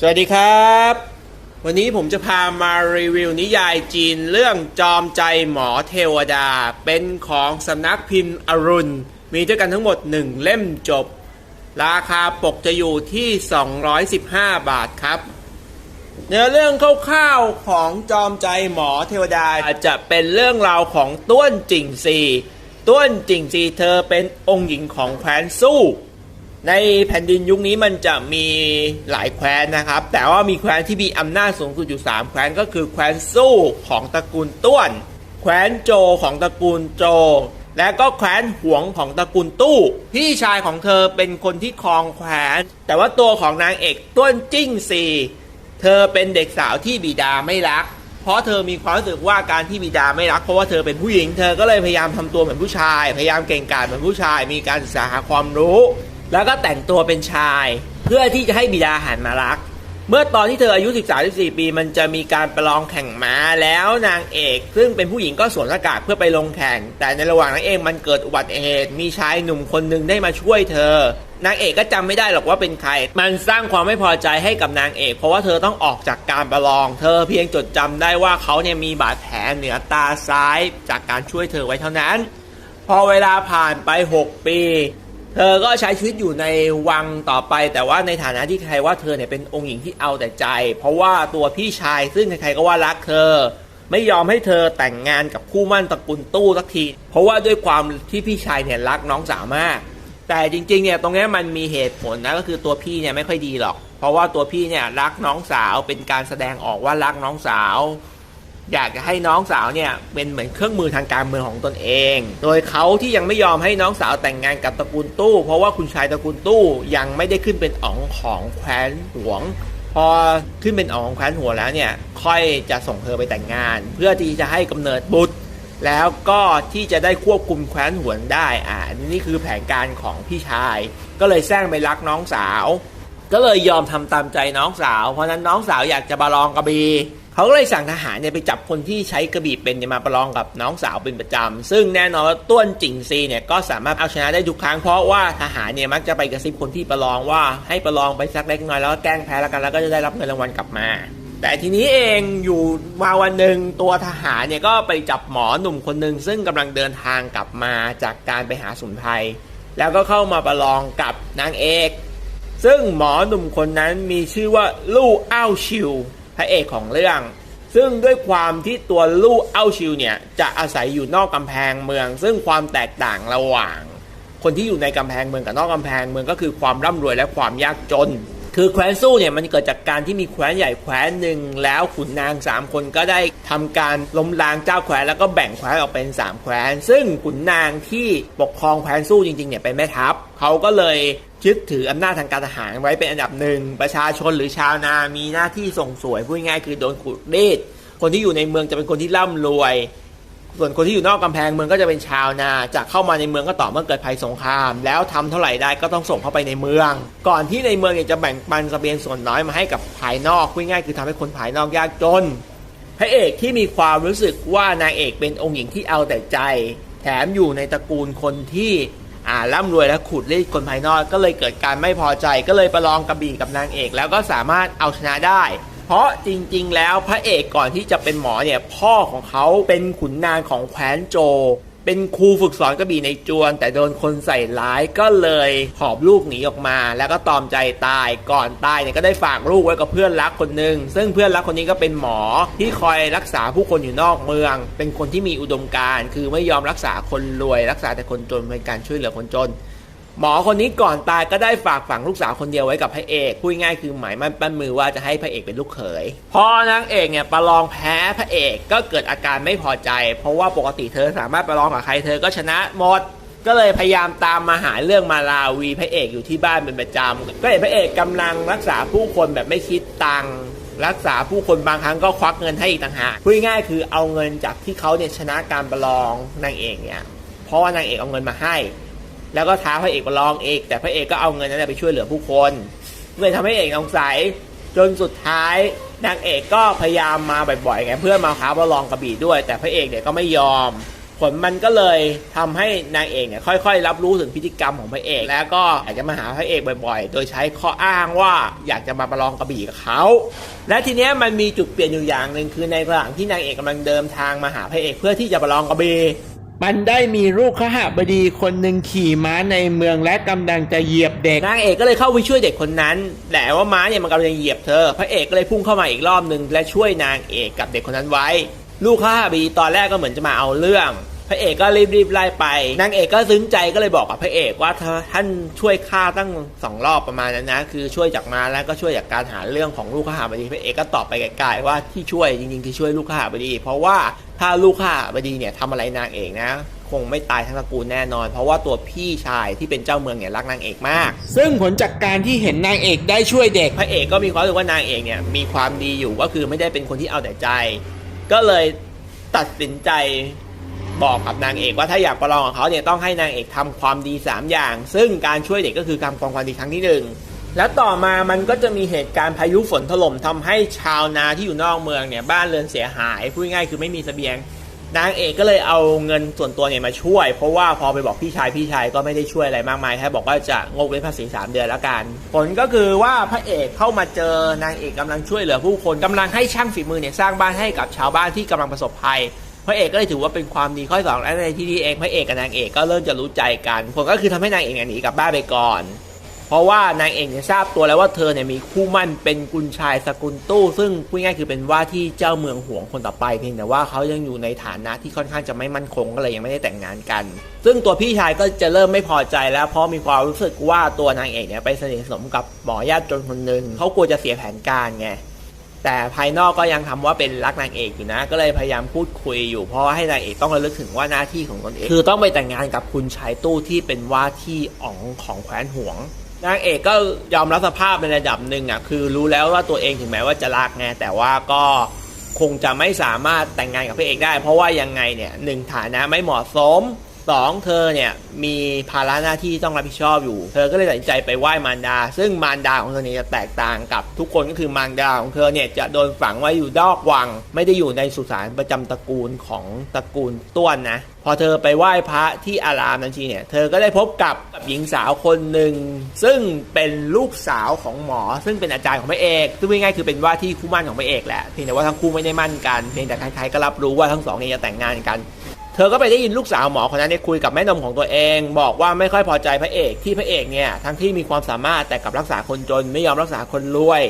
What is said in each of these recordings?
สวัสดีครับ วันนี้ผมจะพามารีวิวนิยายจีนเรื่องจอมใจหมอเทวดา เป็นของสำนักพิมพ์อรุณ มีด้วยกันทั้งหมด 1 เล่มจบ ราคาปกจะอยู่ที่ 215 บาทครับ เนื้อเรื่องคร่าวๆของจอมใจหมอเทวดาจะเป็นเรื่องราวของต้วนจิงซีต้วนจิงซีเธอเป็นองค์หญิงของแคว้นสู้ ในแผ่นดินยุคนี้มันจะมีหลายแคว้นนะครับ แต่ว่ามีแคว้นที่มีอำนาจสูงสุดอยู่ 3 แคว้นก็คือแคว้นสู้ของตระกูลต้วน แคว้นโจของตระกูลโจ และก็แคว้นหวงของตระกูลตู้ พี่ชายของเธอเป็นคนที่ครองแคว้น แต่ว่าตัวของนางเอกต้วนจิ้งซีเธอเป็นเด็กสาวที่บิดาไม่รัก เพราะเธอมีความรู้สึกว่าการที่บิดาไม่รัก เพราะว่าเธอเป็นผู้หญิง เธอก็เลยพยายามทำตัวเหมือนผู้ชาย พยายามเก่งกาจเหมือนผู้ชาย มีการศึกษาหาความรู้ แล้วก็แต่งตัวเป็นชาย เพื่อที่จะให้บิดาหันมารัก เมื่อตอนที่เธออายุ 13-14 ปี มันจะมีการประลองแข่งม้าแล้วนางเอก ซึ่งเป็นผู้หญิงก็สวมหน้ากากเพื่อไปลงแข่ง แต่ในระหว่างนั้นเองมันเกิดอุบัติเหตุมีชายหนุ่มคนหนึ่งได้มาช่วยเธอนางเอกก็จำไม่ได้หรอกว่าเป็นใคร มันสร้างความไม่พอใจให้กับนางเอก เพราะว่าเธอต้องออกจากการประลอง เธอเพียงจดจำได้ว่าเขาเนี่ยมีบาดแผลเหนือตาซ้ายจากการช่วยเธอไว้เท่านั้น พอเวลาผ่านไป 6 ปี เธอก็ใช้ชีวิตอยู่ในวังต่อไป แต่ว่าในฐานะที่ใครว่าเธอเนี่ยเป็นองค์หญิงที่เอาแต่ใจ เพราะว่าตัวพี่ชายซึ่งใครๆก็ว่ารักเธอ ไม่ยอมให้เธอแต่งงานกับคู่มั่นตระกูลตู้สักที เพราะว่าด้วยความที่พี่ชายเนี่ยรักน้องสาวมาก แต่จริงๆเนี่ยตรงนี้มันมีเหตุผลนะก็คือตัวพี่เนี่ยไม่ค่อยดีหรอก เพราะว่าตัวพี่เนี่ยรักน้องสาวเป็นการแสดงออกว่ารักน้องสาว อยากจะให้น้องสาวเนี่ยเป็นเหมือนเครื่องมือทางการเมืองของตนเอง โดยเขาที่ยังไม่ยอมให้น้องสาวแต่งงานกับตระกูลตู้ เพราะว่าคุณชายตระกูลตู้ยังไม่ได้ขึ้นเป็นอ๋องของแคว้นหวงพอขึ้นเป็นอ๋องของแคว้นหัวแล้วเนี่ยค่อยจะส่งเธอไปแต่งงาน เพื่อที่จะให้กำเนิดบุตรแล้วก็ที่จะได้ควบคุมแคว้นหวนได้ อ่า นี่คือแผนการของพี่ชาย ก็เลยแซงไปรักน้องสาว ก็เลยยอมทำตามใจน้องสาว เพราะนั้นน้องสาวอยากจะประลองกระบี เขาก็เลยสั่งทหารเนี่ยไปจับคนที่ใช้กระบี่เป็นเนี่ยมาประลองกับน้องสาวเป็นประจำ ซึ่งแน่นอนว่าต้วนจิงซีเนี่ยก็สามารถเอาชนะได้ทุกครั้งเพราะว่าทหารเนี่ยมักจะไปกระซิบคนที่ประลองว่าให้ประลองไปสักเล็กน้อยแล้วก็แกล้งแพ้แล้วกันแล้วก็จะได้รับเงินรางวัลกลับมาแต่ทีนี้เองอยู่มาวันหนึ่งตัวทหารเนี่ยก็ไปจับหมอหนุ่มคนหนึ่งซึ่งกำลังเดินทางกลับมาจากการไปหาสมุนไพรแล้วก็เข้ามาประลองกับนางเอก ซึ่งหมอหนุ่มคนนั้นมีชื่อว่าลู่อ้าวชิว พระเอกของเรื่อง ซึ่งด้วยความที่ตัวลู่เอ้าชิวเนี่ย จะอาศัยอยู่นอกกำแพงเมือง ซึ่งความแตกต่างระหว่าง คนที่อยู่ในกำแพงเมืองกับนอกกำแพงเมืองก็คือความร่ำรวยและความยากจน คือแคว้นสู้เนี่ยมันเกิดจากการที่มีแคว้นใหญ่แคว้นหนึ่งแล้วขุนนางสามคนก็ได้ทำการล้มล้างเจ้าแคว้นแล้วก็แบ่งแคว้นออกเป็นสามแคว้น ซึ่งขุนนางที่ปกครองแคว้นสู้จริงๆเนี่ยเป็นแม่ทัพเขาก็เลยยึดถืออำนาจทางการทหารไว้เป็นอันดับหนึ่งประชาชนหรือชาวนามีหน้าที่ส่งสวยพูดง่ายๆคือโดนขุดรีดคนที่อยู่ในเมืองจะเป็นคนที่ร่ำรวย ส่วนคนที่อยู่นอกกำแพงเมืองก็จะเป็นชาวนาจะเข้ามาในเมืองก็ต่อเมื่อเกิดภัยสงคราม แล้วทำเท่าไหร่ได้ก็ต้องส่งเข้าไปในเมือง ก่อนที่ในเมืองจะแบ่งปันเสบียงส่วนน้อยมาให้กับภายนอกพูดง่ายๆคือทำให้คนภายนอกยากจนพระเอกที่มีความรู้สึกว่านางเอกเป็นองค์หญิงที่เอาแต่ใจ แถมอยู่ในตระกูลคนที่อ่าร่ำรวยและขุดรีดคนภายนอกก็เลยเกิดการไม่พอใจก็เลยประลองกระบี่กับนางเอก แล้วก็สามารถเอาชนะได้ เพราะจริง ๆ แล้วพระเอกก่อนที่จะเป็นหมอเนี่ยพ่อของเขาเป็นขุนนางของแคว้นโจ เป็นครูฝึกสอนกระบี่ในจวน แต่โดนคนใส่ร้ายก็เลยหอบลูกหนีออกมา แล้วก็ตอมใจตายก่อนตายเนี่ยก็ได้ฝากลูกไว้กับเพื่อนรักคนหนึ่งซึ่งเพื่อนรักคนนี้ก็เป็นหมอที่คอยรักษาผู้คนอยู่นอกเมือง เป็นคนที่มีอุดมการณ์คือไม่ยอมรักษาคนรวย รักษาแต่คนจนเป็นการช่วยเหลือคนจน หมอคนนี้ก่อนตายก็ได้ฝากฝังลูกสาวคนเดียวไว้กับพระเอกพูดง่ายคือหมายมั่นปั้นมือว่าจะให้พระเอกเป็นลูกเขยพอนางเอกเนี่ยประลองแพ้พระเอกก็เกิดอาการไม่พอใจ เพราะว่าปกติเธอสามารถประลองกับใครเธอก็ชนะหมดก็เลยพยายามตามมาหาเรื่องมาลาวีพระเอกอยู่ที่บ้านเป็นประจำก็เห็นพระเอกกำลังรักษาผู้คนแบบไม่คิดตังค์รักษาผู้คนบางครั้งก็ควักเงินให้อีกต่างหากพูดง่ายคือเอาเงินจากที่เขาเนี่ยชนะการประลองนางเอกเนี่ยเพราะว่านางเอกเอาเงินมาให้ แล้วก็ท้าพระเอกมาลองเอก แต่พระเอกก็เอาเงินนั้นไปช่วยเหลือผู้คนเลยทำให้เอกสงสัยจนสุดท้ายนางเอกก็พยายามมาบ่อยๆไงเพื่อมาท้าประลองกระบี่ด้วย แต่พระเอกเนี่ยก็ไม่ยอม ผลมันก็เลยทำให้นางเอกเนี่ยค่อยๆ รับรู้ถึงพฤติกรรมของพระเอก แล้วก็อยากจะมาหาพระเอกบ่อยๆ โดยใช้ข้ออ้างว่าอยากจะมาประลองกระบี่กับเขาและทีเนี้ยมันมีจุดเปลี่ยนอยู่อย่างหนึ่งคือในระหว่างที่นางเอกกำลังเดินทางมาหาพระเอกเพื่อที่จะประลองกระบี่ มันได้มีลูกขหบดีคนหนึ่งขี่ม้าในเมืองและกำลังจะเหยียบเด็กนางเอกก็เลยเข้าไปช่วยเด็กคนนั้น แต่ว่าม้าเนี่ยมันกำลังจะเหยียบเธอ พระเอกก็เลยพุ่งเข้ามาอีกรอบหนึ่งและช่วยนางเอกกับเด็กคนนั้นไว้ ลูกข้าบีตอนแรกก็เหมือนจะมาเอาเรื่อง พระเอกก็รีบๆไล่ไปนางเอกก็ซึ้งใจก็เลยบอกกับพระเอกว่าถ้าท่านช่วยข้าตั้งสองรอบประมาณนั้นนะ คือช่วยจากมาแล้วก็ช่วยจากการหาเรื่องของลูกข้าบดีพระเอกก็ตอบไปไกลๆว่าที่ช่วยจริงๆคือช่วยลูกข้าบดี เพราะว่าถ้าลูกข้าบดีเนี่ยทำอะไรนางเอกนะคงไม่ตายทั้งตระกูลแน่นอน เพราะว่าตัวพี่ชายที่เป็นเจ้าเมืองเนี่ยรักนางเอกมาก ซึ่งผลจากการที่เห็นนางเอกได้ช่วยเด็ก พระเอกก็มีความรู้สึกว่านางเอกเนี่ยมีความดีอยู่ก็คือไม่ได้เป็นคนที่เอาแต่ใจ ก็เลยตัดสินใจ บอกกับนางเอกว่าถ้าอยากประลองกับเขาเนี่ยต้องให้นางเอกทำความดี 3 อย่าง ซึ่งการช่วยเด็กก็คือการกองความดีครั้งที่หนึ่งและต่อมามันก็จะมีเหตุการณ์พายุฝนถล่มทำให้ชาวนาที่อยู่นอกเมืองเนี่ยบ้านเรือนเสียหายพูดง่ายคือไม่มีเสบียงนางเอกก็เลยเอาเงินส่วนตัวเนี่ยมาช่วย เพราะว่าพอไปบอกพี่ชายพี่ชายก็ไม่ได้ช่วยอะไรมากมายแค่บอกว่าจะงดเว้นภาษี3 เดือนแล้วกันผลก็คือว่าพระเอกเข้ามาเจอนางเอกกำลังช่วยเหลือผู้คนกำลังให้ช่างฝีมือเนี่ยสร้างบ้านให้กับชาวบ้านที่กำลังประสบภัย พระเอกก็เลยถือว่าเป็นความดีข้อสองและในที่นี้เองพระเอกกับนางเอกก็เริ่มจะรู้ใจกันผลก็คือทำให้นางเอกหนีกลับบ้านไปก่อน เพราะว่านางเอกเนี่ยทราบตัวแล้วว่าเธอเนี่ยมีคู่มั่นเป็นกุลชายสกุลตู้ ซึ่งพูดง่ายคือเป็นว่าที่เจ้าเมืองห่วงคนต่อไปเพียงแต่ว่าเขายังอยู่ในฐานะที่ค่อนข้างจะไม่มั่นคงก็เลยยังไม่ได้แต่งงานกัน ซึ่งตัวพี่ชายก็จะเริ่มไม่พอใจแล้ว เพราะมีความรู้สึกว่าตัวนางเอกเนี่ยไปสนิทสนมกับหมอญาติจนคนหนึ่งเขากลัวจะเสียแผนการไง แต่ภายนอกก็ยังทำว่าเป็นรักนางเอกอยู่นะ ก็เลยพยายามพูดคุยอยู่เพราะว่าให้นางเอกต้องระลึกถึงว่าหน้าที่ของตนเอง คือต้องไปแต่งงานกับคุณชายตู้ที่เป็นว่าที่อ๋องของแคว้นหวงนางเอกก็ยอมรับสภาพในระดับหนึ่งอะคือรู้แล้วว่าตัวเองถึงแม้ว่าจะรักไงแต่ว่าก็คงจะไม่สามารถแต่งงานกับพระเอกได้ เพราะว่ายังไงเนี่ยหนึ่งฐานะไม่เหมาะสม สองเธอเนี่ยมีภาระหน้าที่ต้องรับผิดชอบอยู่ เธอก็เลยตัดสินใจไปไหว้มารดา ซึ่งมารดาของเธอเนี่ยจะแตกต่างกับทุกคนก็คือมารดาของเธอเนี่ยจะโดนฝังไว้อยู่ดอกวัง ไม่ได้อยู่ในสุสานประจำตระกูลของตระกูลต้วนนะพอเธอไปไหว้พระที่อารามนั้นทีเนี่ย เธอก็ได้พบกับหญิงสาวคนหนึ่ง ซึ่งเป็นลูกสาวของหมอ ซึ่งเป็นอาจารย์ของพระเอกซึ่งง่ายๆคือเป็นว่าที่คู่มั่นของพระเอกแหละเพียงแต่ว่าทั้งคู่ไม่ได้มั่นกันเพียงแต่ใครๆก็รับรู้ว่าทั้งสองเนี่ยจะแต่งงานกัน เธอก็ไปได้ยินลูกสาวหมอคนนั้นเนี่ยคุยกับแม่นมของตัวเอง บอกว่าไม่ค่อยพอใจพระเอกที่พระเอกเนี่ยทั้งที่มีความสามารถแต่กับรักษาคนจนไม่ยอมรักษาคนรวย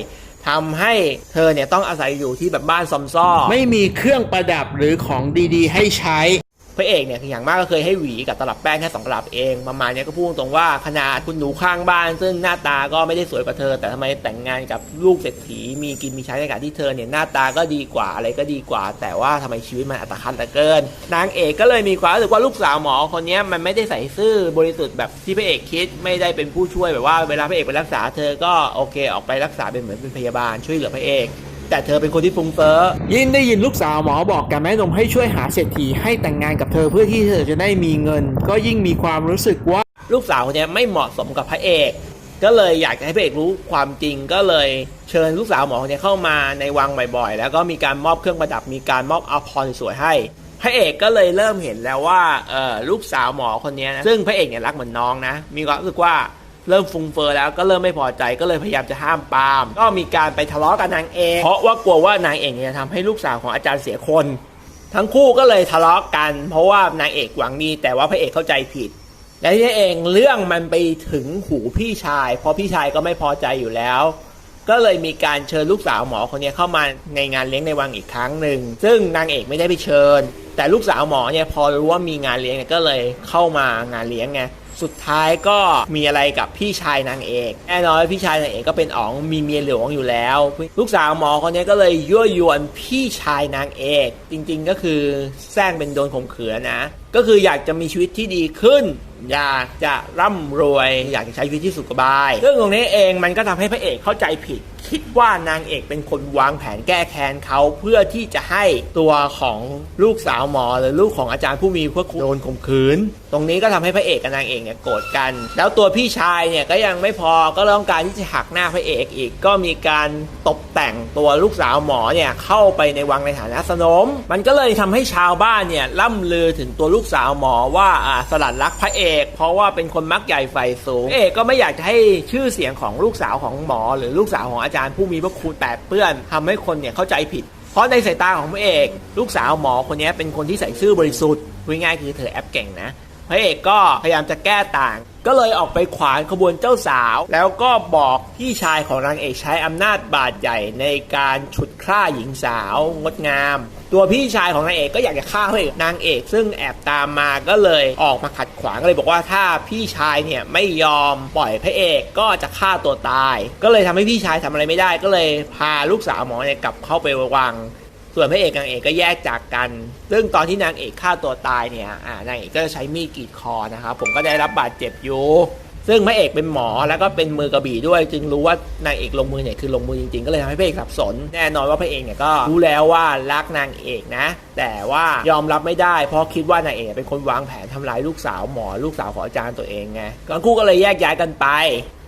ทำให้เธอเนี่ยต้องอาศัยอยู่ที่แบบบ้านซอมซ้อไม่มีเครื่องประดับหรือของดีๆ ให้ใช้ พระเอกเนี่ยอย่างมากก็เคยให้หวีกับตลับแป้งแค่สองตลับเองประมาณเนี้ยก็พูดตรงว่าขนาดคุณหนูข้างบ้าน ซึ่งหน้าตาก็ไม่ได้สวยกว่าเธอ แต่ทำไมแต่งงานกับลูกเศรษฐีมีกินมีใช้ในขณะที่เธอเนี่ยหน้าตาก็ดีกว่าอะไรก็ดีกว่า แต่ว่าทำไมชีวิตมันอัตคันเหลือเกิน นางเอกก็เลยมีความรู้สึกว่าลูกสาวหมอคนนี้มันไม่ได้ใส่ซื่อบริสุทธิ์แบบที่พระเอกคิดไม่ได้เป็นผู้ช่วยแบบว่าเวลาพระเอกไปรักษาเธอก็โอเค ออกไปรักษาเป็นเหมือนเป็นพยาบาลช่วยเหลือพระเอก แต่เธอเป็นคนที่ฟุ้งเฟ้อยิ่งได้ยินลูกสาวหมอบอกกับแม่นมให้ช่วยหาเศรษฐีให้แต่งงานกับเธอเพื่อที่เธอจะได้มีเงิน ก็ยิ่งมีความรู้สึกว่าลูกสาวคนเนี้ยไม่เหมาะสมกับพระเอก ก็เลยอยากจะให้พระเอกรู้ความจริงก็เลยเชิญลูกสาวหมอคนเนี้ยเข้ามาในวังบ่อยๆ แล้วก็มีการมอบเครื่องประดับมีการมอบอาภรณ์สวยๆให้ พระเอกก็เลยเริ่มเห็นแล้วว่าเออลูกสาวหมอคนเนี้ยนะซึ่งพระเอกเนี่ยรักเหมือนน้องนะ มีความรู้สึกว่า เริ่มฟุ้งเฟอ้อแล้วก็เริ่มไม่พอใจก็เลยพยายามจะห้ามปาม ก็มีการไปทะเลาะกับนางเอกเพราะว่ากลัวว่านางเอกจะทำให้ลูกสาวของอาจารย์เสียคน ทั้งคู่ก็เลยทะเลาะกัน เพราะว่านางเอกหวังดีแต่ว่าพระเอกเข้าใจผิดและที่เองเรื่องมันไปถึงหูพี่ชาย เพราะพี่ชายก็ไม่พอใจอยู่แล้ว ก็เลยมีการเชิญลูกสาวหมอคนนี้เข้ามาในงานเลี้ยงในวังอีกครั้งหนึ่งซึ่งนางเอกไม่ได้ไปเชิญ แต่ลูกสาวหมอเนี่ยพอรู้ว่ามีงานเลี้ยงก็เลยเข้ามางานเลี้ยงไง สุดท้ายก็มีอะไรกับพี่ชายนางเอกแน่นอนพี่ชายนางเอกก็เป็นอ๋องมีเมียหลวงอยู่แล้ว ลูกสาวหมอคนนี้ก็เลยยั่วยวนพี่ชายนางเอก จริงๆก็คือแซงเป็นโดนข่มขืนนะ ก็คืออยากจะมีชีวิตที่ดีขึ้น อยากจะร่ำรวย อยากจะใช้ชีวิตที่สุขสบายเรื่องตรงนี้เองมันก็ทำให้พระเอกเข้าใจผิด คิดว่านางเอกเป็นคนวางแผนแก้แค้นเขาเพื่อที่จะให้ตัวของลูกสาวหมอหรือลูกของอาจารย์ผู้มีพระคุณโดนข่มขืน ตรงนี้ก็ทำให้พระเอกกับนางเอกเนี่ยโกรธกัน แล้วตัวพี่ชายเนี่ยก็ยังไม่พอก็ต้องการที่จะหักหน้าพระเอกอีก ก็มีการตกแต่งตัวลูกสาวหมอเนี่ยเข้าไปในวังในฐานะสนม มันก็เลยทำให้ชาวบ้านเนี่ยล่ำลือถึงตัวลูกสาวหมอว่าอ่าสลัดรักพระเอก เพราะว่าเป็นคนมักใหญ่ไฟสูงเอกก็ไม่อยากจะให้ชื่อเสียงของลูกสาวของหมอหรือลูกสาวของอาจารย์ผู้มีพระคุณแปดเปื้อนทำให้คนเนี่ยเข้าใจผิด เพราะในสายตาของพระเอก ลูกสาวหมอคนนี้เป็นคนที่ใส่ซื่อบริสุทธิ์พูดง่ายคือเธอแอปเก่งนะพระเอกก็พยายามจะแก้ต่าง ก็เลยออกไปขวางขบวนเจ้าสาว แล้วก็บอกพี่ชายของนางเอกใช้อำนาจบาดใหญ่ในการฉุดฆ่าหญิงสาวงดงาม ตัวพี่ชายของนางเอกก็อยากจะฆ่าพระเอนางเอก ซึ่งแอบตามมาก็เลยออกมาขัดขวางก็เลยบอกว่าถ้าพี่ชายเนี่ยไม่ยอมปล่อยพระเอกก็จะฆ่าตัวตาย ก็เลยทำให้พี่ชายทำอะไรไม่ได้ ก็เลยพาลูกสาวหมอเนี่ยกลับเข้าไปวัง ส่วนพระเอกนางเอกก็แยกจากกัน ซึ่งตอนที่นางเอกฆ่าตัวตายเนี่ยนางเอกก็จะใช้มีดกรีดคอนะครับ ผมก็ได้รับบาดเจ็บอยู่ ซึ่งพระเอกเป็นหมอแล้วก็เป็นมือกระบี่ด้วย จึงรู้ว่านางเอกลงมือเนี่ยคือลงมือจริงๆ ก็เลยทำให้พระเอกสับสน แน่นอนว่าพระเอกเนี่ยก็รู้แล้วว่ารักนางเอกนะ แต่ว่ายอมรับไม่ได้ เพราะคิดว่านางเอกเป็นคนวางแผนทำร้ายลูกสาวหมอลูกสาวของอาจารย์ตัวเองไงทั้งคู่ก็เลยแยกย้ายกันไป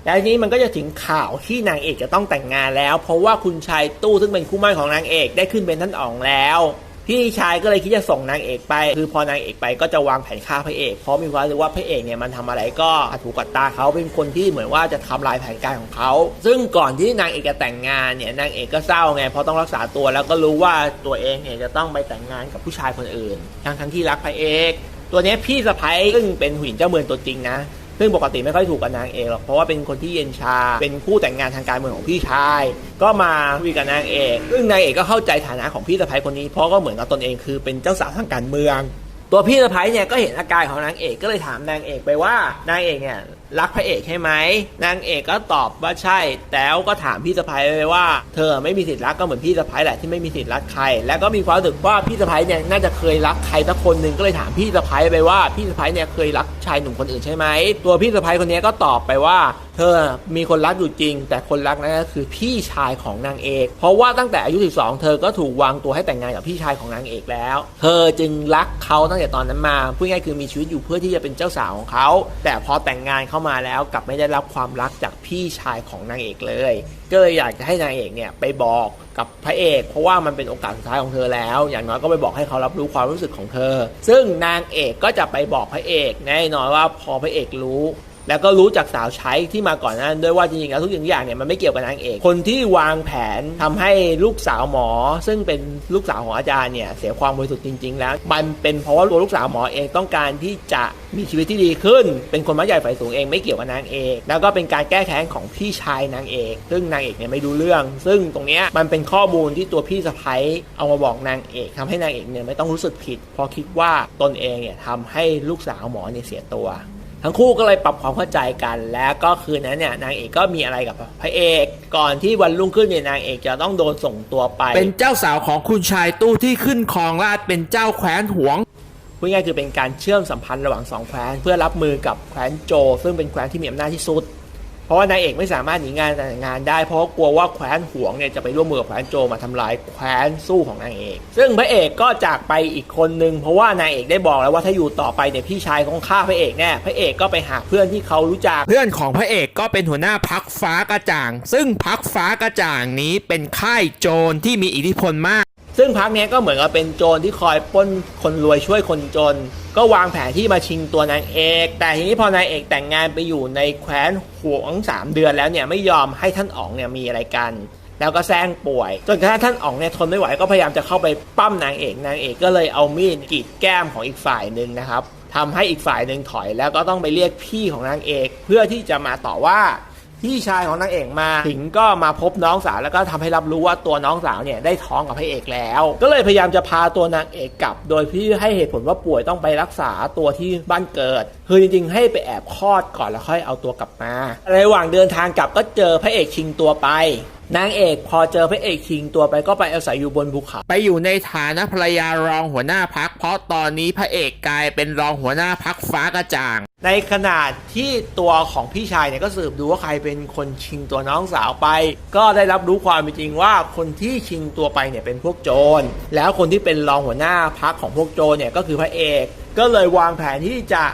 แล้วทีนี้มันก็จะถึงข่าวที่นางเอกจะต้องแต่งงานแล้ว เพราะว่าคุณชายตู้ซึ่งเป็นคู่หมั่นของนางเอกได้ขึ้นเป็นท่านอ๋องแล้วพี่ชายก็เลยคิดจะส่งนางเอกไป คือพอนางเอกไปก็จะวางแผนฆ่าพระเอกเพราะมีความรู้สึกว่าพระเอกเนี่ยมันทำอะไรก็ถูกกัดตาเขาเป็นคนที่เหมือนว่าจะทำลายแผนการของเขา ซึ่งก่อนที่นางเอกจะแต่งงานเนี่ยนางเอกก็เศร้าไงเพราะต้องรักษาตัวแล้วก็รู้ว่าตัวเองเนี่ยจะต้องไปแต่งงานกับผู้ชายคนอื่น ทั้งทั้งที่รักพระเอก ตัวนี้พี่สะพ้ยซึ่งเป็นหุ่นเจ้าเมืองตัวจริงนะ ซึ่งปกติไม่ค่อยถูกกับนางเอกหรอก เพราะว่าเป็นคนที่เย็นชา เป็นคู่แต่งงานทางการเมืองของพี่ชาย ก็มาคุยกับนางเอก ซึ่งนางเอกก็เข้าใจฐานะของพี่สะพ้ายคนนี้ เพราะก็เหมือนกับตนเองคือเป็นเจ้าสาวทางการเมือง ตัวพี่สะพ้ายเนี่ยก็เห็นอาการของนางเอกก็เลยถามนางเอกไปว่านางเอกเนี่ย รักพระเอกใช่ไหมนางเอกก็ตอบว่าใช่ แต่ก็ถามพี่สะพ้ายไปว่า เธอไม่มีสิทธิ์รักก็เหมือนพี่สะพ้ายแหละที่ไม่มีสิทธิ์รักใคร แล้วก็มีความรู้สึกว่าพี่สะพ้ายเนี่ยน่าจะเคยรักใครสักคนหนึ่งก็เลยถามพี่สะพ้ายไปว่าพี่สะพ้ายเนี่ยเคยรักชายหนุ่มคนอื่นใช่ไหมตัวพี่สะพ้ายคนนี้ก็ตอบไปว่า ธอมีคนรักอยู่จริง แต่คนรักนั้นก็คือพี่ชายของนางเอก เพราะว่าตั้งแต่อายุ 12 เธอก็ถูกวางตัวให้แต่งงานกับพี่ชายของนางเอกแล้ว เธอจึงรักเขาตั้งแต่ตอนนั้นมาพูดง่ายคือมีชีวิตอยู่เพื่อที่จะเป็นเจ้าสาวของเขา แต่พอแต่งงานเข้ามาแล้วกลับไม่ได้รับความรักจากพี่ชายของนางเอกเลย ก็เลยอยากจะให้นางเอกเนี่ยไปบอกกับพระเอก เพราะว่ามันเป็นโอกาสสุดท้ายของเธอแล้ว อย่างน้อยก็ไปบอกให้เขารับรู้ความรู้สึกของเธอ ซึ่งนางเอกก็จะไปบอกพระเอก แน่นอนว่าพอพระเอกรู้ แล้วก็รู้จากสาวใช้ที่มาก่อนนั้นด้วยว่าจริงๆแล้วทุกอย่างอย่างเนี่ยมันไม่เกี่ยวกับนางเอกคนที่วางแผนทำให้ลูกสาวหมอ ซึ่งเป็นลูกสาวของอาจารย์เนี่ยเสียความบริสุทธิ์จริง ๆ แล้ว มันเป็นเพราะว่าตัวลูกสาวหมอเองต้องการที่จะมีชีวิตที่ดีขึ้น เป็นคนมักใหญ่ไฟสูงเองไม่เกี่ยวกับนางเอกแล้วก็เป็นการแก้แค้นของพี่ชายนางเอกซึ่งนางเอกเนี่ยไม่รู้เรื่อง ซึ่งตรงเนี้ยมันเป็นข้อมูลที่ตัวพี่สะพ้ยเอามาบอกนางเอกทำให้นางเอกเนี่ยไม่ต้องรู้สึกผิดเพราะคิดว่าตนเองเนี่ยทำให้ลูกสาวหมอเนี่ยเสียตัว ทั้งคู่ก็เลยปรับความเข้าใจกัน แล้วก็คืนนั้นเนี่ยนางเอกก็มีอะไรกับพระเอกก่อนที่วันรุ่งขึ้นเนี่ยนางเอกจะต้องโดนส่งตัวไป เป็นเจ้าสาวของคุณชายตู้ที่ขึ้นครองราชย์เป็นเจ้าแคว้นหวงพูดง่ายๆคือเป็นการเชื่อมสัมพันธ์ระหว่างสองแคว้นเพื่อรับมือกับแคว้นโจ ซึ่งเป็นแคว้นที่มีอำนาจที่สุดเพ ราะว่านางเอกไม่สามารถหนีงานแต่งงานได้เพราะกลัวว่าแคว้นหวงเนี่ยจะไปร่วมมือกับแคว้นโจมาทำลายแคว้นสู้ของนางเอก ซึ่งพระเอกก็จากไปอีกคนนึงเพราะว่านางเอกได้บอกแล้วว่าถ้าอยู่ต่อไปเนี่ยพี่ชายของฆ่าพระเอกแน่พระเอกก็ไปหาเพื่อนที่เขารู้จัก เพื่อนของพระเอกก็เป็นหัวหน้าพักฟ้ากระจ่าง ซึ่งพักฟ้ากระจ่างนี้เป็นค่ายโจรที่มีอิทธิพลมาก ซึ่งพักนี้ก็เหมือนกับเป็นโจรที่คอยป้นคนรวยช่วยคนจน ก็วางแผนที่มาชิงตัวนางเอก แต่ทีนี้พอนางเอกแต่งงานไปอยู่ในแคว้นหวงสามเดือนแล้วเนี่ยไม่ยอมให้ท่านอ๋องเนี่ยมีอะไรกันแล้วก็แซงป่วย จนกระทั่งท่านอ๋องเนี่ยทนไม่ไหวก็พยายามจะเข้าไปปั้มนางเอกนางเอกก็เลยเอามีดกรีดแก้มของอีกฝ่ายหนึ่งนะครับทำให้อีกฝ่ายหนึ่งถอยแล้วก็ต้องไปเรียกพี่ของนางเอก เพื่อที่จะมาต่อว่า พี่ชายของนางเอกมาถึงก็มาพบน้องสาวแล้วก็ทำให้รับรู้ว่าตัวน้องสาวเนี่ยได้ท้องกับพระเอกแล้ว ก็เลยพยายามจะพาตัวนางเอกกลับ โดยพี่ให้เหตุผลว่าป่วยต้องไปรักษาตัวที่บ้านเกิดคือจริงๆ ให้ไปแอบคลอดก่อนแล้วค่อยเอาตัวกลับมาระหว่างเดินทางกลับก็เจอพระเอกชิงตัวไป นางเอกพอเจอพระเอกชิงตัวไปก็ไปอาศัยอยู่บนภูเขาไปอยู่ในฐานะภรรยารองหัวหน้าพัก เพราะตอนนี้พระเอกกลายเป็นรองหัวหน้าพักฟ้ากระจ่าง ในขณะที่ตัวของพี่ชายเนี่ยก็สืบดูว่าใครเป็นคนชิงตัวน้องสาวไป ก็ได้รับรู้ความเป็นจริงว่าคนที่ชิงตัวไปเนี่ยเป็นพวกโจร แล้วคนที่เป็นรองหัวหน้าพักของพวกโจรเนี่ยก็คือพระเอก ก็เลยวางแผนที่จะ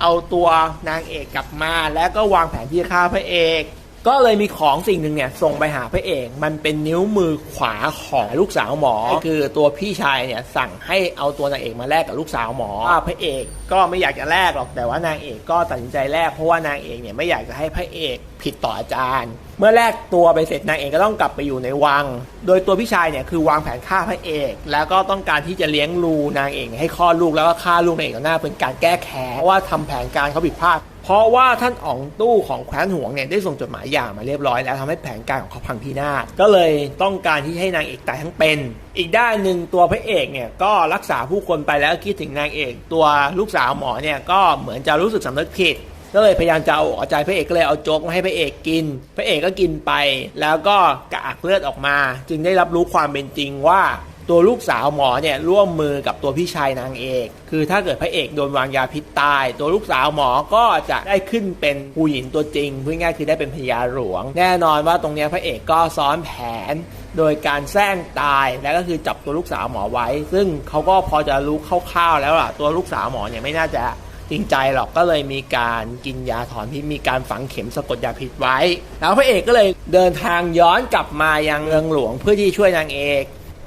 เอาตัวนางเอกกลับมา แล้วก็วางแผนที่จะฆ่าพระเอก ก็เลยมีของสิ่งหนึ่งเนี่ยส่งไปหาพระเอก มันเป็นนิ้วมือขวาของลูกสาวหมอ คือตัวพี่ชายเนี่ยสั่งให้เอาตัวนางเอกมาแลกกับลูกสาวหมอพระเอกก็ไม่อยากจะแลกหรอก แต่ว่านางเอกก็ตัดสินใจแลกเพราะว่านางเอกเนี่ยไม่อยากจะให้พระเอกผิดต่ออาจารย์ เมื่อแลกตัวไปเสร็จนางเอกก็ต้องกลับไปอยู่ในวัง โดยตัวพี่ชายเนี่ยคือวางแผนฆ่าพระเอก แล้วก็ต้องการที่จะเลี้ยงลูนางเอกให้คลอดลูกแล้วก็ฆ่าลูกนางเอกหน้าเป็นการแก้แค้นเพราะว่าทำแผนการเขาผิดพลาด เพราะว่าท่านอ๋องตู้ของแคว้นหวงเนี่ยได้ส่งจดหมายหย่ามาเรียบร้อยแล้วทำให้แผนการของเขาพังพินาศก็เลยต้องการที่ให้นางเอกตายทั้งเป็น อีกด้านหนึ่งตัวพระเอกเนี่ยก็รักษาผู้คนไปแล้วคิดถึงนางเอก ตัวลูกสาวหมอเนี่ยก็เหมือนจะรู้สึกสำนึกผิดก็เลยพยายามจะเอาใจพระเอกก็เลยเอาโจ๊กมาให้พระเอกกิน พระเอกก็กินไป แล้วก็กระอักเลือดออกมา จึงได้รับรู้ความเป็นจริงว่า ตัวลูกสาวหมอเนี่ยร่วมมือกับตัวพี่ชายนางเอก คือถ้าเกิดพระเอกโดนวางยาพิษตาย ตัวลูกสาวหมอก็จะได้ขึ้นเป็นผู้หญิงตัวจริงพูดง่ายคือได้เป็นพญาหลวง แน่นอนว่าตรงเนี้ยพระเอกก็ซ้อนแผน โดยการแซงตายแล้วก็คือจับตัวลูกสาวหมอไว้ ซึ่งเขาก็พอจะรู้คร่าวๆแล้วล่ะตัวลูกสาวหมอเนี่ยไม่น่าจะจริงใจหรอกก็เลยมีการกินยาถอนพิษมีการฝังเข็มสะกดยาพิษไว้ แล้วพระเอกก็เลยเดินทางย้อนกลับมายังเมืองหลวงเพื่อที่ช่วยนางเอก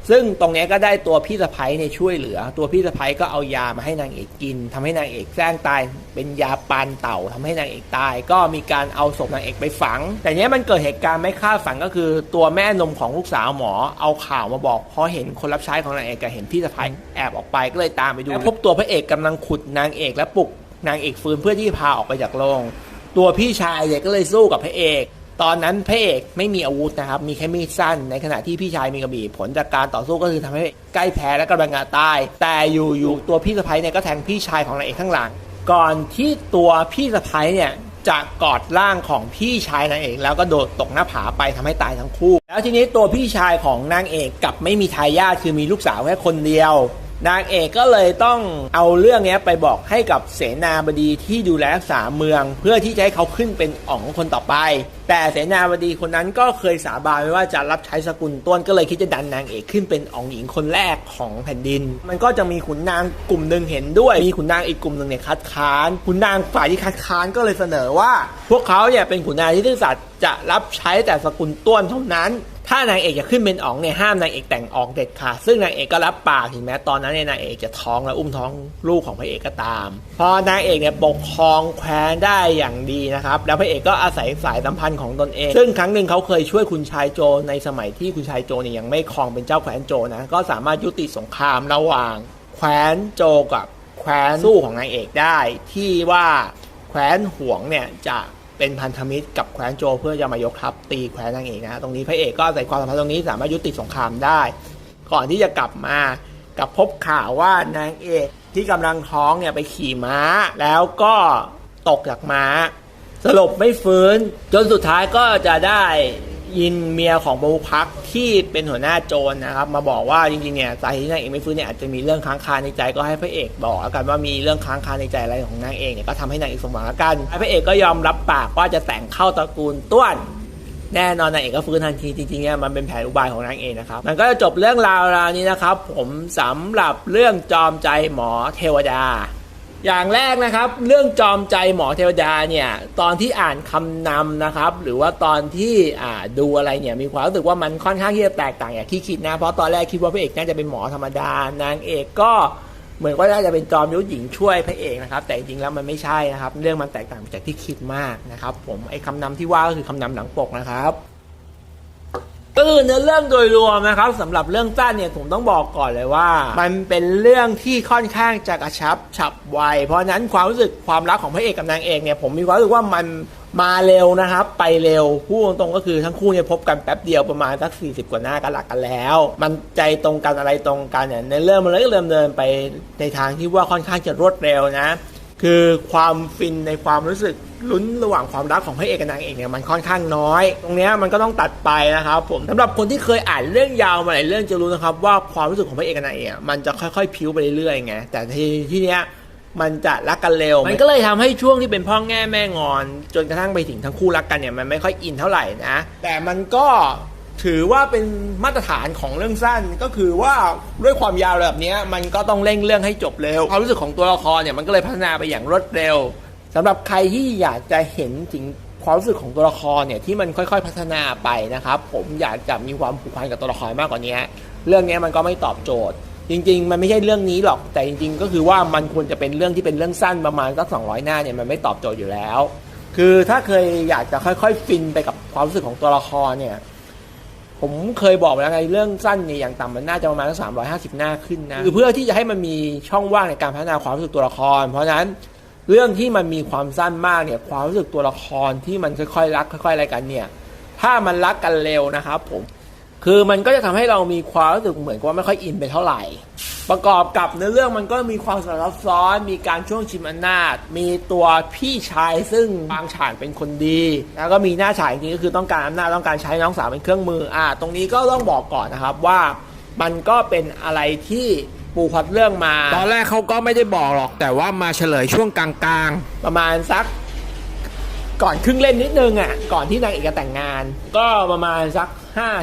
ซึ่งตรงนี้ก็ได้ตัวพี่สะพ้ยเนี่ยช่วยเหลือ ตัวพี่สะพ้ยก็เอายามาให้นางเอกกินทำให้นางเอกแซงตาย เป็นยาปานเต่าทำให้นางเอกตาย ก็มีการเอาศพนางเอกไปฝัง แต่เนี้ยมันเกิดเหตุการณ์ไม่คาดฝันก็คือ ตัวแม่นมของลูกสาวหมอ เอาข่าวมาบอกพราะเห็นคนรับใช้ของนางเอกกับเห็นพี่สะพ้ยแอบออกไปก็เลยตามไปดูพบตัวพระเอกกำลังขุดนางเอกและปลุกนางเอกฟื้นเพื่อที่พาออกไปจากโรงตัวพี่ชายเนี่ยก็เลยสู้กับพระเอก ตอนนั้นพระเอกไม่มีอาวุธนะครับ มีแค่มีดสั้น ในขณะที่พี่ชายมีกระบี่ผลจากการต่อสู้ก็คือทำให้ใกล้แพ้และกำลังจะตาย แต่อยู่อยู่ตัวพี่สะพ้ยเนี่ยก็แทงพี่ชายของนางเอกข้างหลัง ก่อนที่ตัวพี่สะพ้ยเนี่ยจะกอดร่างของพี่ชายนางเอกแล้วก็โดดตกหน้าผาไปทำให้ตายทั้งคู่ แล้วทีนี้ตัวพี่ชายของนางเอกกับไม่มีทายาทคือมีลูกสาวแค่คนเดียว นางเอกก็เลยต้องเอาเรื่องนี้ไปบอกให้กับเสนาบดีที่ดูแลรักษาเมือง เพื่อที่จะให้เขาขึ้นเป็นอ๋องคนต่อไป แต่เสนาบดีคนนั้นก็เคยสาบานไว้ว่าจะรับใช้สกุลต้นก็เลยคิดจะดันนางเอกขึ้นเป็นอ๋องหญิงคนแรกของแผ่นดิน มันก็จะมีขุนนางกลุ่มหนึ่งเห็นด้วย มีขุนนางอีกกลุ่มหนึ่งเนี่ยคัดค้านขุนนางฝ่ายที่คัดค้านก็เลยเสนอว่า พวกเขาเนี่ยเป็นขุนนางที่ซื่อสัตย์จะรับใช้แต่สกุลต้นเท่านั้น ถ้านางเอกจะขึ้นเป็นอ๋องเนี่ยห้ามนางเอกแต่งออกเด็ดขาดซึ่งนางเอกก็รับปากถึงแม้ตอนนั้นเนี่ยนางเอกจะท้องและอุ้มท้องลูกของพระเอกก็ตาม พอนางเอกเนี่ยปกครองแคว้นได้อย่างดีนะครับ แล้วพระเอกก็อาศัยสายสัมพันธ์ของตนเอง ซึ่งครั้งหนึ่งเขาเคยช่วยคุณชายโจในสมัยที่คุณชายโจเนี่ยยังไม่ครองเป็นเจ้าแคว้นโจนะก็สามารถยุติสงครามระหว่างแคว้นโจกับแคว้นสู้ของนางเอกได้ ที่ว่าแคว้นหวงเนี่ยจะ เป็นพันธมิตรกับแคว้นโจเพื่อจะมายกทัพตีแคว้นนางเอกนะตรงนี้พระเอกก็ใส่ความสัมพันธ์ตรงนี้สามารถยุติสงครามได้ ก่อนที่จะกลับมากับพบข่าวว่านางเอกที่กำลังท้องเนี่ยไปขี่ม้า แล้วก็ตกจากม้า สลบไม่ฟื้น จนสุดท้ายก็จะได้ ยินเมียของบูพักที่เป็นหัวหน้าโจรนะครับ มาบอกว่าจริงๆเนี่ยสาเหตุที่นางเอกไม่ฟื้นเนี่ยอาจจะมีเรื่องค้างคาในใจก็ให้พระเอกบอกกันว่ามีเรื่องค้างคาในใจอะไรของนางเอกเนี่ยก็ทำให้นางเอกสมหวังกันพระเอกก็ยอมรับปากว่าจะแต่งเข้าตระกูลต้วนแน่นอนนางเอกก็ฟื้นทันทีจริงๆเนี่ยมันเป็นแผนอุบายของนางเอกนะครับ มันก็จะจบเรื่องราวราวนี้นะครับ ผมสำหรับเรื่องจอมใจหมอเทวดา อย่างแรกนะครับเรื่องจอมใจหมอเทวดาเนี่ยตอนที่อ่านคำนำนะครับ หรือว่าตอนที่อ่าดูอะไรเนี่ยมีความรู้สึกว่ามันค่อนข้างที่จะแตกต่างอย่างที่คิดนะ เพราะตอนแรกคิดว่าพระเอกน่าจะเป็นหมอธรรมดานางเอกก็เหมือนว่าน่าจะเป็นจอมยุทธหญิงช่วยพระเอกนะครับ แต่จริงแล้วมันไม่ใช่นะครับ เรื่องมันแตกต่างจากที่คิดมากนะครับ ผมไอ้คำนำที่ว่าก็คือคำนำหลังปกนะครับ ก็คือเนื้อเรื่องโดยรวมนะครับสำหรับเรื่องสั้นเนี่ยผมต้องบอกก่อนเลยว่า มันเป็นเรื่องที่ค่อนข้างจะกระชับฉับไวเพราะฉะนั้นความรู้สึกความรักของพระเอกกับนางเอกเนี่ยผมมีความรู้สึกว่ามันมาเร็วนะครับ ไปเร็วพูดตรงๆก็คือทั้งคู่เนี่ยพบกันแป๊บเดียวประมาณสัก 40 กว่าหน้าก็หลักกันแล้ว มันใจตรงกันอะไรตรงกันเนี่ยในเรื่องมันเลยก็เริ่มเดินไปในทางที่ว่าค่อนข้างจะรวดเร็วนะ คือความฟินในความรู้สึกลุ้นระหว่างความรักของพระเอกกับนางเอกเนี่ยมันค่อนข้างน้อย ตรงนี้มันก็ต้องตัดไปนะครับผมสำหรับคนที่เคยอ่านเรื่องยาวมาหลายเรื่องจะรู้นะครับว่าความรู้สึกของพระเอกกับนางเอกมันจะค่อยๆพิ้วไปเรื่อยๆไงแต่ทีที่เนี้ยมันจะรักกันเร็ว มันก็เลยทำให้ช่วงที่เป็นพ่อแง่แม่งอน จนกระทั่งไปถึงทั้งคู่รักกันเนี่ยมันไม่ค่อยอินเท่าไหร่นะแต่มันก็ ถือว่าเป็นมาตรฐานของเรื่องสั้นก็คือว่าด้วยความยาวแบบนี้มันก็ต้องเร่งเรื่องให้จบเร็วความรู้สึกของตัวละครเนี่ยมันก็เลยพัฒนาไปอย่างรวดเร็วสำหรับใครที่อยากจะเห็นถึงความรู้สึกของตัวละครเนี่ยที่มันค่อยๆพัฒนาไปนะครับ ผมอยากจะมีความผูกพันกับตัวละครมากกว่านี้เรื่องเนี้ยมันก็ไม่ตอบโจทย์ จริง ๆ มันไม่ใช่เรื่องนี้หรอกแต่จริง ๆ ก็คือว่ามันควรจะเป็นเรื่องที่เป็นเรื่องสั้นประมาณสัก200 หน้าเนี่ยมันไม่ตอบโจทย์อยู่แล้ว คือถ้าเคยอยากจะค่อย ๆ ฟินไปกับความรู้สึกของตัวละครเนี่ย ผมเคยบอกไปแล้วไงเรื่องสั้นเนี่ยอย่างต่ำมันน่าจะประมาณสักสามร้อยห้าสิบหน้าขึ้นนะคือเพื่อที่จะให้มันมีช่องว่างในการพัฒนาความรู้สึกตัวละคร เพราะฉะนั้นเรื่องที่มันมีความสั้นมากเนี่ยความรู้สึกตัวละครที่มันค่อยๆรักค่อยๆอะไรกันเนี่ย ถ้ามันรักกันเร็วนะครับผม คือมันก็จะทำให้เรามีความรู้สึกเหมือนกับว่าไม่ค่อยอินไปเท่าไหร่ ประกอบกับเนื้อเรื่องมันก็มีความซับซ้อน มีการช่วงชิมอำนาจ มีตัวพี่ชายซึ่งบางฉากเป็นคนดี แล้วก็มีหน้าฉากจริงๆก็คือต้องการอำนาจต้องการใช้น้องสาวเป็นเครื่องมืออ่าตรงนี้ก็ต้องบอกก่อนนะครับว่ามันก็เป็นอะไรที่ปูพล็อดเรื่องมา ตอนแรกเขาก็ไม่ได้บอกหรอก แต่ว่ามาเฉลยช่วงกลางประมาณสักก่อนครึ่งเล่นนิดนึงอะก่อนที่นางเอกจะแต่งงาน ก็ประมาณสัก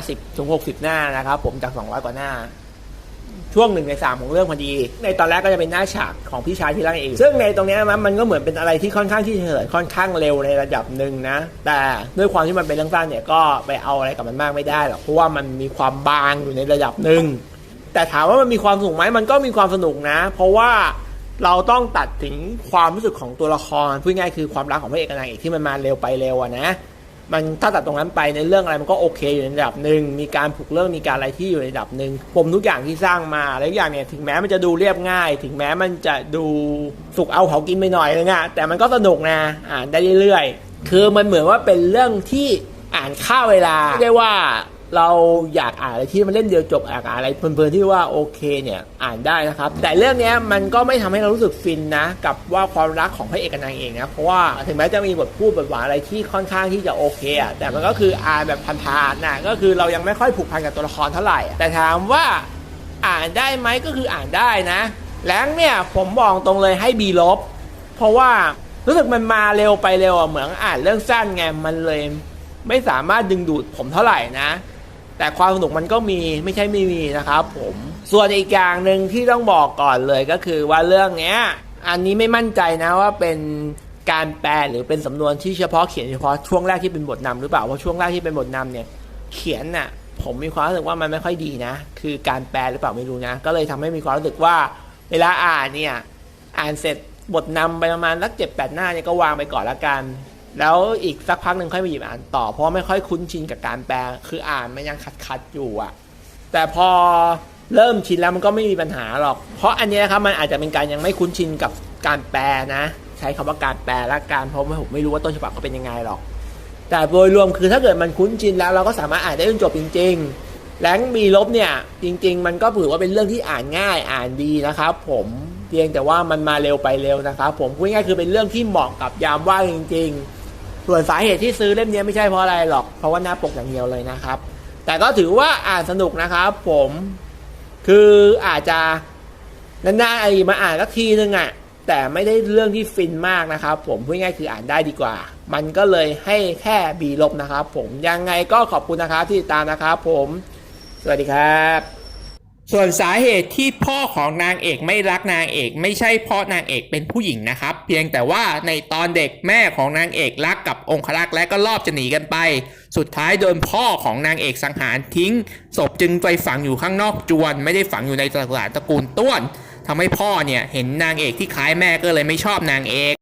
50ถึง60หน้านะครับ ผมจาก200กว่าหน้า ช่วงหนึ่งในสามของเรื่องพอดี ในตอนแรกก็จะเป็นหน้าฉากของพี่ชายที่รักเอง ซึ่งในตรงนี้ยมันมันก็เหมือนเป็นอะไรที่ค่อนข้างที่เฉลยค่อนข้างเร็วในระดับหนึ่งนะ แต่ด้วยความที่มันเป็นเรื่องสั้นเนี่ยก็ไปเอาอะไรกับมันมากไม่ได้หรอกเพราะว่ามันมีความบางอยู่ในระดับหนึ่งแต่ถามว่ามันมีความสนุกไหมมันก็มีความสนุกนะ เพราะว่าเราต้องตัดถึงความรู้สึกของตัวละครพูดง่ายคือความรักของพระเอกกับนางเอกที่มันมาเร็วไปเร็วอะนะ มันถ้าตัดตรงนั้นไปในเรื่องอะไรมันก็โอเคอยู่ในระดับหนึ่งมีการผูกเรื่องมีการอะไรที่อยู่ในระดับหนึ่งผมทุกอย่างที่สร้างมาแล้วอย่างเนี่ยถึงแม้มันจะดูเรียบง่าย ถึงแม้มันจะดูสุกเอาเขากินไปหน่อยนึงอะแต่มันก็สนุกนะอ่านได้เรื่อยๆคือมันเหมือนว่าเป็นเรื่องที่อ่านค่าเวลาไม่ได้ว่า เราอยากอ่านอะไรที่มันเล่นเดียวจบอยากอ่านอะไรเพลินๆที่ว่าโอเคเนี่ยอ่านได้นะครับ แต่เรื่องนี้มันก็ไม่ทำให้เรารู้สึกฟินนะ กับว่าความรักของพระเอกกับนางเอกนะเพราะว่าถึงแม้จะมีบทพูดบทหวานอะไรที่ค่อนข้างที่จะโอเคอะแต่มันก็คืออ่านแบบผ่านๆนะก็คือเรายังไม่ค่อยผูกพันกับตัวละครเท่าไหร่ แต่ถามว่าอ่านได้ไหมก็คืออ่านได้นะแล้วเนี่ยผมบอกตรงเลยให้บีลบ เพราะว่ารู้สึกมันมาเร็วไปเร็วอะเหมือนอ่านเรื่องสั้นไงมันเลยไม่สามารถดึงดูดผมเท่าไหร่นะ แต่ความสนุกมันก็มีไม่ใช่ไม่มีนะครับผมส่วนอีกอย่างหนึ่งที่ต้องบอกก่อนเลยก็คือว่าเรื่องเนี้ยอันนี้ไม่มั่นใจนะว่าเป็นการแปลหรือเป็นสำนวนที่เฉพาะเขียนเฉพาะช่วงแรกที่เป็นบทนำหรือเปล่าเพราะช่วงแรกที่เป็นบทนำเนี่ยเขียนน่ะผมมีความรู้สึกว่ามันไม่ค่อยดีนะ คือการแปลหรือเปล่าไม่รู้นะ ก็เลยทำให้มีความรู้สึกว่า เวลาอ่านเนี่ยอ่านเสร็จบทนำไปประมาณสักเจ็ดแปดหน้าเนี่ยก็วางไปก่อนละกัน แล้วอีกสักพักหนึ่งค่อยมาหยิบอ่านต่อ เพราะไม่ค่อยคุ้นชินกับการแปลคืออ่านมันยังขัดขัดๆอยู่อะแต่พอเริ่มชินแล้วมันก็ไม่มีปัญหาหรอก เพราะอันเนี้ยนะครับมันอาจจะเป็นการยังไม่คุ้นชินกับการแปลนะ ใช้คำว่าการแปลและการเพราะว่ผมไม่รู้ว่าต้นฉบับเขาเป็นยังไงหรอก แต่โดยรวมคือถ้าเกิดมันคุ้นชินแล้วเราก็สามารถอ่านได้จนจบจริง ๆ แรงมีลบเนี่ยจริง ๆ มันก็ถือว่าเป็นเรื่องที่อ่านง่ายอ่านดีนะครับ ผมเพียงแต่ว่ามันมาเร็วไปเร็วนะครับผมพูดง่ายคือเป็นเรื่องที่เหมาะกับยามว่างจริง ๆ ส่วนสาเหตุที่ซื้อเล่มนี้ไม่ใช่เพราะอะไรหรอก เพราะว่าหน้าปกอย่างเดียวเลยนะครับ แต่ก็ถือว่าอ่านสนุกนะครับ ผมคืออาจจะนานๆไอ้มาอ่านสักทีนึงอะแต่ไม่ได้เรื่องที่ฟินมากนะครับ ผมพูดง่ายคืออ่านได้ดีกว่า มันก็เลยให้แค่บีลบนะครับ ผมยังไงก็ขอบคุณนะครับที่ติดตามนะครับ ผม สวัสดีครับ ส่วนสาเหตุที่พ่อของนางเอกไม่รักนางเอก ไม่ใช่เพราะนางเอกเป็นผู้หญิงนะครับ เพียงแต่ว่าในตอนเด็กแม่ของนางเอกรักกับองครักษ์และก็รอบจะหนีกันไป สุดท้ายโดนพ่อของนางเอกสังหารทิ้ง ศพจึงไปฝังอยู่ข้างนอกจวน ไม่ได้ฝังอยู่ในตระกูลตระกูลต้วนทำให้พ่อเนี่ยเห็นนางเอกที่คล้ายแม่ก็เลยไม่ชอบนางเอก